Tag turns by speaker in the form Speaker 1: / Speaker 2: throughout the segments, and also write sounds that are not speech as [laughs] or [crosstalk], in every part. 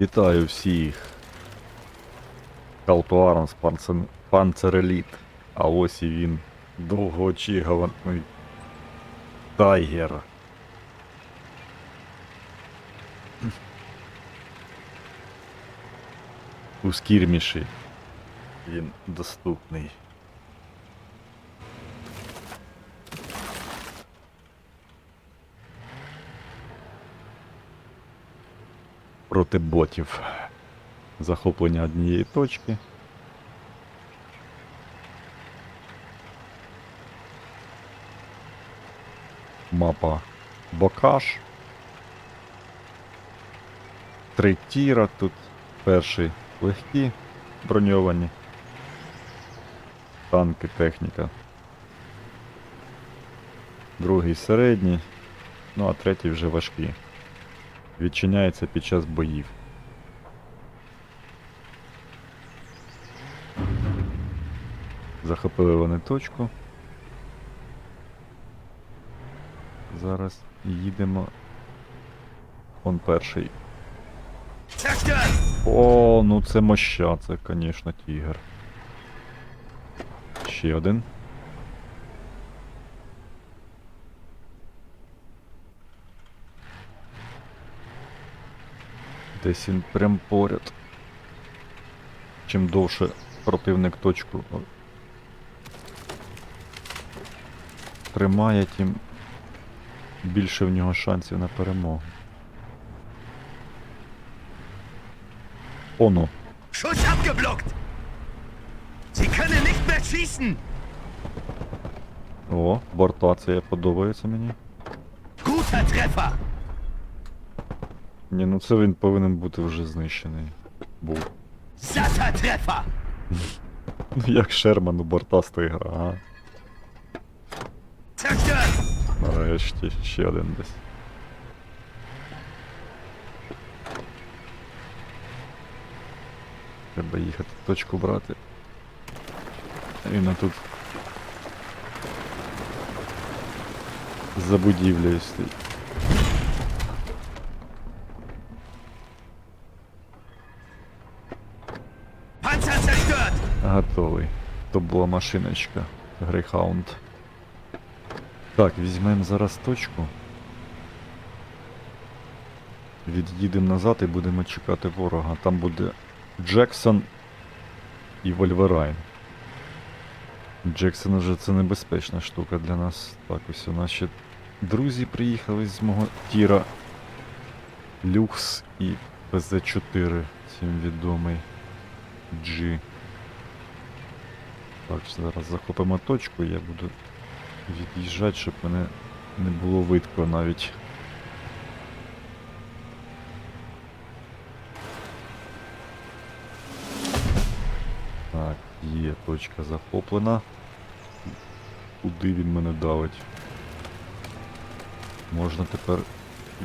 Speaker 1: Вітаю всіх. Panzer- Panzer Elite. А ось і він. Довгоочікуваний Тайгер. У скірміші він доступний. Проти ботів. Захоплення однієї точки. Мапа Бокаш. Три тіра тут. Перший легкі броньовані. Танки, техніка. Другий середній. Ну а третій вже важкий. Відчиняється під час боїв. Захопили вони точку. Зараз їдемо. Он перший. О, ну це моща, це, звісно, тігр. Ще один. Десь він прям поряд. Чим довше противник точку тримає, тим більше в нього шансів на перемогу. Оно.
Speaker 2: Schuss abgeblockt! Sie können nicht mehr schießen!
Speaker 1: О, бортація подобається мені.
Speaker 2: Guter Treffer!
Speaker 1: Ні, ну це він повинен бути вже знищений. Був. Ну [laughs] як Шерман у бортаста гра, ага. Нарешті ще один десь. Треба їхати точку брати. Він тут. За будівлею стоїть. Готовий. То була машиночка. Грейхаунд. Так, візьмемо зараз точку. Від'їдемо назад і будемо чекати ворога. Там буде Джексон і Вольверайн. Джексон вже це небезпечна штука для нас. Так, ось у ще друзі приїхали з мого тіра. Люкс і ПЗ-4, всім відомий. G. Так, зараз захопимо точку, я буду від'їжджати, щоб мене не було видко навіть. Так, є точка захоплена. Куди він мене давить? Можна тепер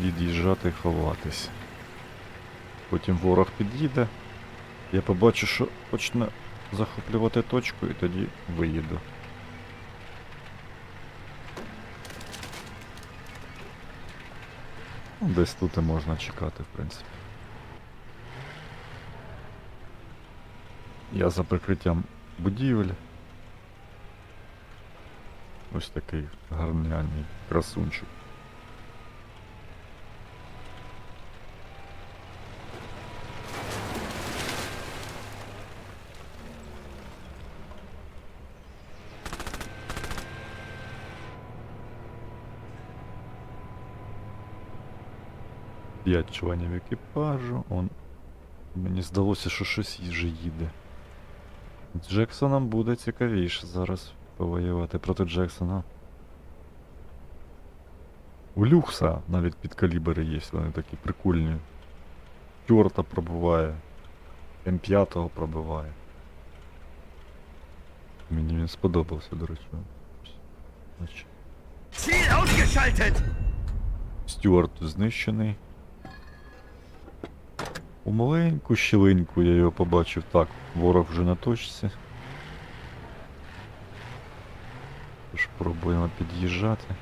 Speaker 1: від'їжджати і ховатись. Потім ворог під'їде. Я побачу, що почне захоплювати точку і тоді виїду. Ну, Десь тут і можна чекати, в принципі. Я за прикриттям будівель. Ось такий гарняний красунчик. П'ять членів екіпажу. Он. Мені здалося, що щось вже їде. Джексоном буде цікавіше зараз повоювати проти Джексона. У Люкса навіть під калібри є, вони такі прикольні. Тьорта пробиває. М5 пробиває. Мені він сподобався, до речі. Стюарт знищений. У маленьку щілинку я його побачив. Так, ворог вже на точці. Тож пробуємо під'їжджати.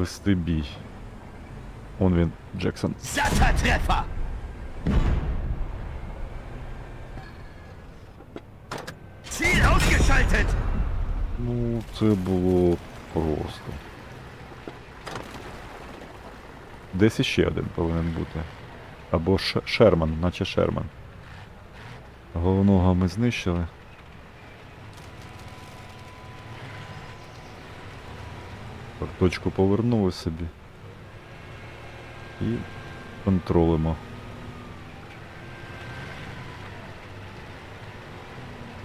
Speaker 1: вести бій. Он він, Джексон.
Speaker 2: Satter Treffer! Ziel
Speaker 1: Ну, це було просто. Десь іще один повинен бути. Або Шерман, наче Шерман. Головного ми знищили. Точку повернули собі. І контролимо.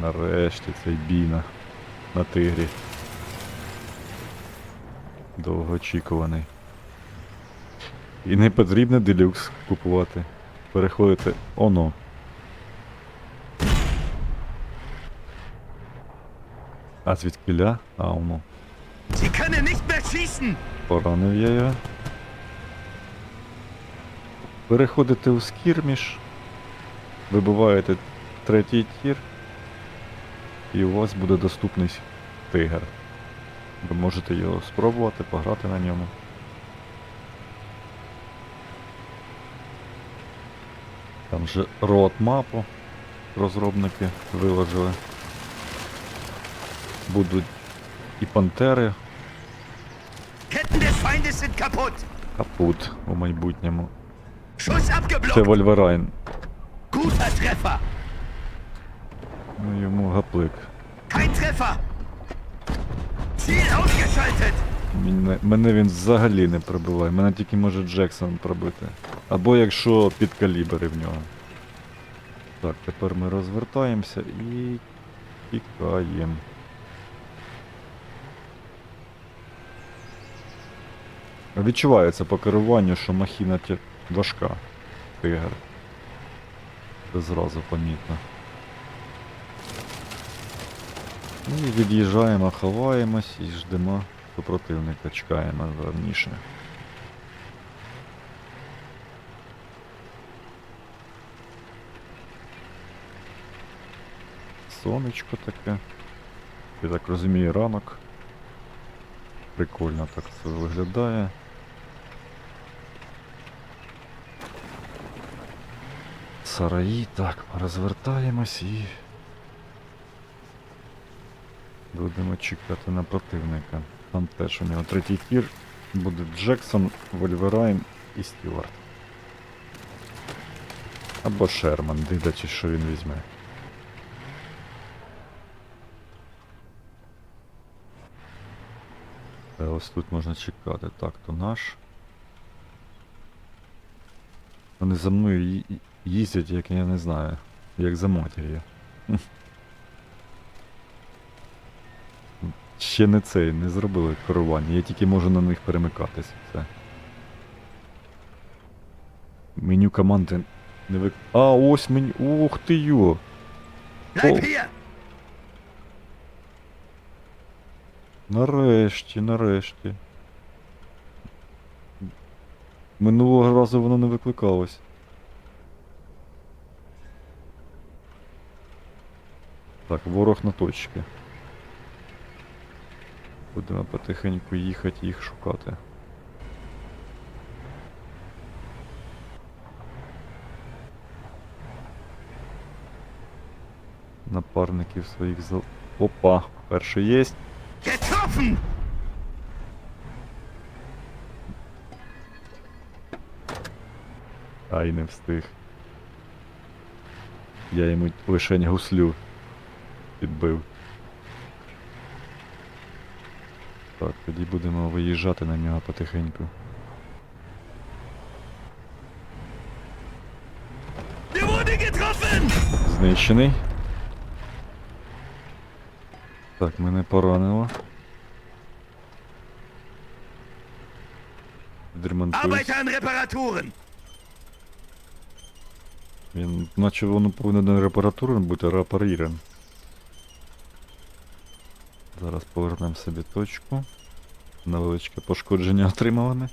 Speaker 1: Нарешті цей бій на, тигрі. Довгоочікуваний. І не потрібно делюкс купувати. Переходити. Оно. А звідкіля? А
Speaker 2: schießen!
Speaker 1: Поранив я його. Переходите у скірміш. Вибиваєте третій тір. І у вас буде доступний тигр. Ви можете його спробувати, пограти на ньому. Там же roadmap розробники виложили. Будуть і пантери, капут у майбутньому. Це! Вольверайн.
Speaker 2: Guter Treffer!
Speaker 1: Ну йому гаплик. Мене, мене він взагалі не пробиває. Мене тільки може Джексон пробити. Або якщо під калібри в нього. Так, тепер ми розвертаємося і тікаємо. Відчувається по керуванню, що махіна тя- важка. Тигр. Це зразу помітно. Ну І від'їжджаємо, ховаємось і ждемо супротивника, чекаємо верніше. Сонечко таке. Я так розумію, ранок. Прикольно так це виглядає. Сараї, так, розвертаємось і Будемо чекати на противника. Там теж у нього третій тір. Буде Джексон, Вольверайн і Стюарт. Або Шерман, дивлячись, що він візьме. Та ось тут можна чекати. Так, то наш. Вони за мною їздять, як я не знаю. Як за матір'ю. Ще не цей, не зробили керування. Я тільки можу на них перемикатись. Все. Меню команди не вик... А, ось меню. Ух ти йо! Oh. Нарешті, нарешті. Минулого разу воно не викликалось. Так, ворог на точці. Будемо потихеньку їхати їх шукати. Напарників своїх за... Опа, перший.
Speaker 2: Getroffen!
Speaker 1: Ай, не встиг. Я йому лишень гуслю підбив. Так, тоді будемо виїжджати на нього потихеньку. Знищений. Так, мене поранило. Відремонтуюсь. Він, наче воно повинен не репаратурен бути, а репарірен. Зараз повернемо собі точку. Невеличке пошкодження отримали ми.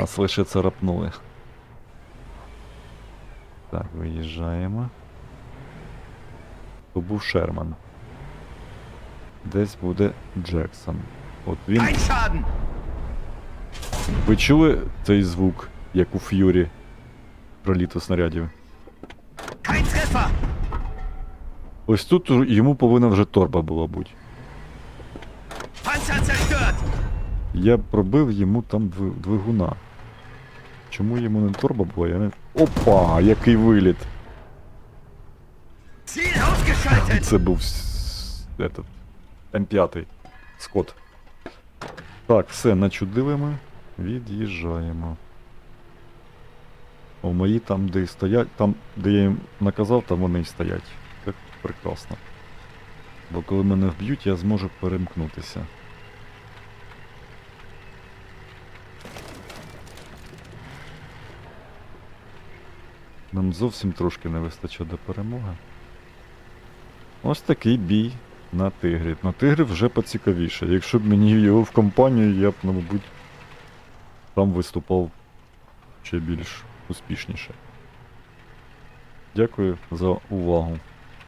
Speaker 1: Нас лише царапнули. Так, виїжджаємо. То був Шерман. Десь буде Джексон. От він. Ви чули цей звук, як у Ф'юрі проліту снарядів?
Speaker 2: Kein Treffer!
Speaker 1: Ось тут йому повинна вже торба була бути. Я пробив йому там двигуна. Чому йому не торба була? Я не. Опа! Який виліт! Це був этот, М5. Скот. Так, все, начудили ми. Від'їжджаємо. О, мої там, де стоять, там, де я їм наказав, там вони і стоять. Прекрасно. Бо коли мене вб'ють, я зможу перемкнутися. Нам зовсім трошки не вистачає до перемоги. Ось такий бій на тигрі. На тигрі вже поцікавіше. Якщо б мені його в компанію, я б, мабуть, там виступав ще більш успішніше. Дякую за увагу.